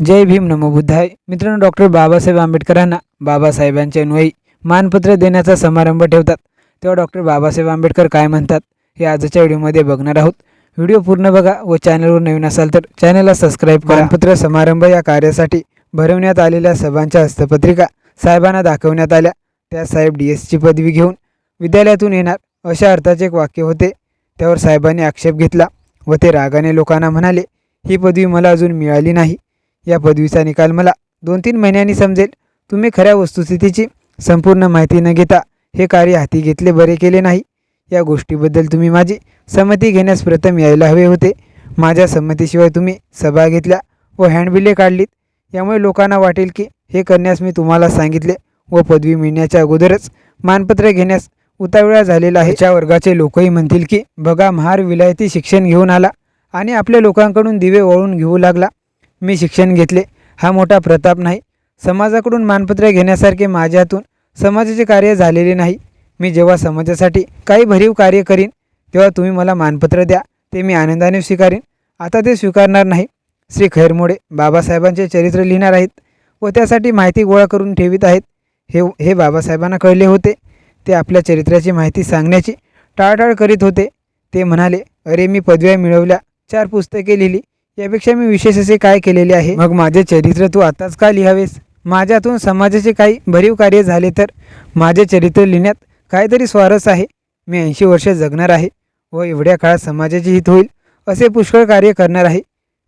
जय भीम नमो बुद्धाय. मित्रांनो डॉक्टर बाबासाहेब आंबेडकरांना बाबासाहेबांचे अनुयायी मानपत्र देण्याचा समारंभ ठेवतात. तेव्हा डॉक्टर बाबासाहेब आंबेडकर काय म्हणतात हे आजच्या व्हिडिओमध्ये बघणार आहोत. व्हिडिओ पूर्ण बघा व चॅनलवर नवीन असाल तर चॅनलला सबस्क्राईब करा. मानपत्र समारंभ या कार्यासाठी भरवण्यात आलेल्या सभांच्या हस्तपत्रिका साहेबांना दाखवण्यात आल्या. त्या साहेब डी एसची पदवी घेऊन विद्यालयातून येणार. अशा अर्थाचे एक वाक्य होते. त्यावर साहेबांनी आक्षेप घेतला व ते रागाने लोकांना म्हणाले ही पदवी मला अजून मिळाली नाही. या पदवीचा निकाल मला दोन तीन महिन्यांनी समजेल. तुम्ही खऱ्या वस्तुस्थितीची संपूर्ण माहिती न घेता हे कार्य हाती घेतले बरे केले नाही. या गोष्टीबद्दल तुम्ही माझी संमती घेण्यास प्रथम यायला हवे होते. माझ्या संमतीशिवाय तुम्ही सभा घेतल्या व हँडबिले काढलीत. यामुळे लोकांना वाटेल की हे करण्यास मी तुम्हाला सांगितले व पदवी मिळण्याच्या अगोदरच मानपत्र घेण्यास उतावळा झालेला आहे. च्या वर्गाचे लोकही म्हणतील की बघा महार विलायती शिक्षण घेऊन आला आणि आपल्या लोकांकडून दिवे वळून घेऊ लागला. मी शिक्षण घेतले. हा मोठा प्रताप नाही. समाजाकडून मानपत्र घेण्यासारखे माझ्या हातून समाजाचे कार्य झालेले नाही. मी जेव्हा समाजासाठी काही भरीव कार्य करीन तेव्हा तुम्ही मला मानपत्र द्या. ते मी आनंदाने स्वीकारीन. आता ते स्वीकारणार नाही. श्री खैरमोडे बाबासाहेबांचे चरित्र लिहिणार आहेत व त्यासाठी माहिती गोळा करून ठेवित आहेत. हे हे बाबासाहेबांना कळले होते. ते आपल्या चरित्राची माहिती सांगण्याची टाळटाळ करीत होते. ते म्हणाले अरे मी पदव्या मिळवल्या चार पुस्तके लिहिली. यापेक्षा मी विशेष असे काय केलेले आहे? मग माझे चरित्र तू आताच का लिहावेस? माझ्यातून समाजाचे काही भरीव कार्य झाले तर? माझे चरित्र लिहिण्यात काहीतरी स्वारस्य आहे? मी ऐंशी वर्ष जगणार आहे व एवढ्या काळात समाजाचे हित होईल असे पुष्कळ कार्य करणार आहे.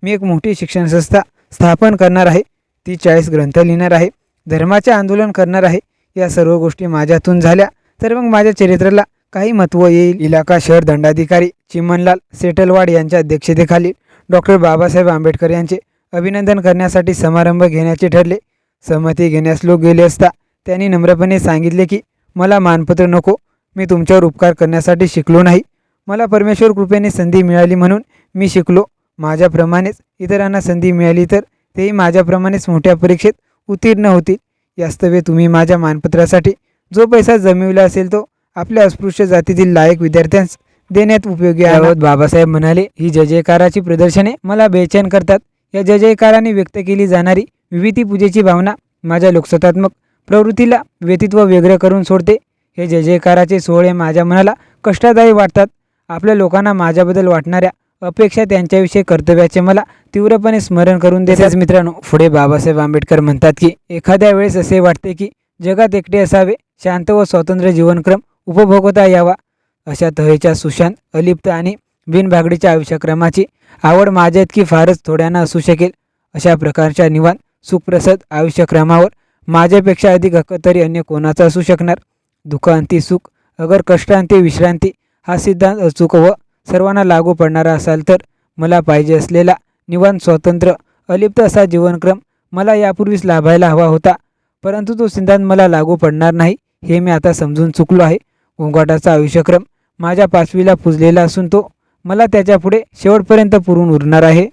मी एक मोठी शिक्षण संस्था स्थापन करणार आहे. ती चाळीस ग्रंथ लिहिणार आहे. धर्माचे आंदोलन करणार आहे. या सर्व गोष्टी माझ्यातून झाल्या तर मग माझ्या चरित्राला काही महत्त्व येईल? इलाका शहर दंडाधिकारी चिमनलाल सेटलवाड यांच्या अध्यक्षतेखाली डॉक्टर बाबासाहेब आंबेडकर यांचे अभिनंदन करण्यासाठी समारंभ घेण्याचे ठरले. सहमती घेण्यास लोक गेले असता त्यांनी नम्रपणे सांगितले की मला मानपत्र नको. मी तुमच्यावर उपकार करण्यासाठी शिकलो नाही. मला परमेश्वर कृपेने संधी मिळाली म्हणून मी शिकलो. माझ्याप्रमाणेच इतरांना संधी मिळाली तर तेही माझ्याप्रमाणेच मोठ्या परीक्षेत उत्तीर्ण होतील. यास्तवे तुम्ही माझ्या मानपत्रासाठी जो पैसा जमिवला असेल तो आपल्या अस्पृश्य जातीतील लायक विद्यार्थ्यांस देण्यात उपयोगी आहे बाबासाहेब म्हणाले ही जय जयकाराची प्रदर्शने मला बेचैन करतात. या जय जयकाराने व्यक्त केली जाणारी विविधी पूजेची भावना माझ्या लोकसत्तात्मक प्रवृत्तीला व्यक्तित्व वेगळं करून सोडते. हे जय जयकाराचे सोहळे माझ्या मनाला कष्टदायी वाटतात. आपल्या लोकांना माझ्याबद्दल वाटणाऱ्या अपेक्षा त्यांच्याविषयी कर्तव्याचे मला तीव्रपणे स्मरण करून देतात. मित्रांनो पुढे बाबासाहेब आंबेडकर म्हणतात की एखाद्या वेळेस असे वाटते की जगात एकटे असावे. शांत व स्वतंत्र जीवनक्रम उपभोगता यावा. अशा तऱ्हेच्या सुशांत अलिप्त आणि बिनभागडीच्या आयुष्यक्रमाची आवड माझ्या इतकी फारच थोड्यांना असू शकेल. अशा प्रकारच्या निवांत सुखप्रसद आयुष्यक्रमावर माझ्यापेक्षा अधिक हक्क तरी अन्य कोणाचा असू शकणार? दुःखांती सुख अगर कष्टांती विश्रांती हा सिद्धांत अचूक व सर्वांना लागू पडणारा असाल तर मला पाहिजे असलेला निवांत स्वतंत्र अलिप्त असा जीवनक्रम मला यापूर्वीच लाभायला हवा होता. परंतु तो सिद्धांत मला लागू पडणार नाही हे मी आता समजून चुकलो आहे. गोंगाटाचा आयुष्यक्रम माझ्या पाचवीला पुजलेला असून तो मला त्याच्यापुढे शेवटपर्यंत पुरून उरणार आहे.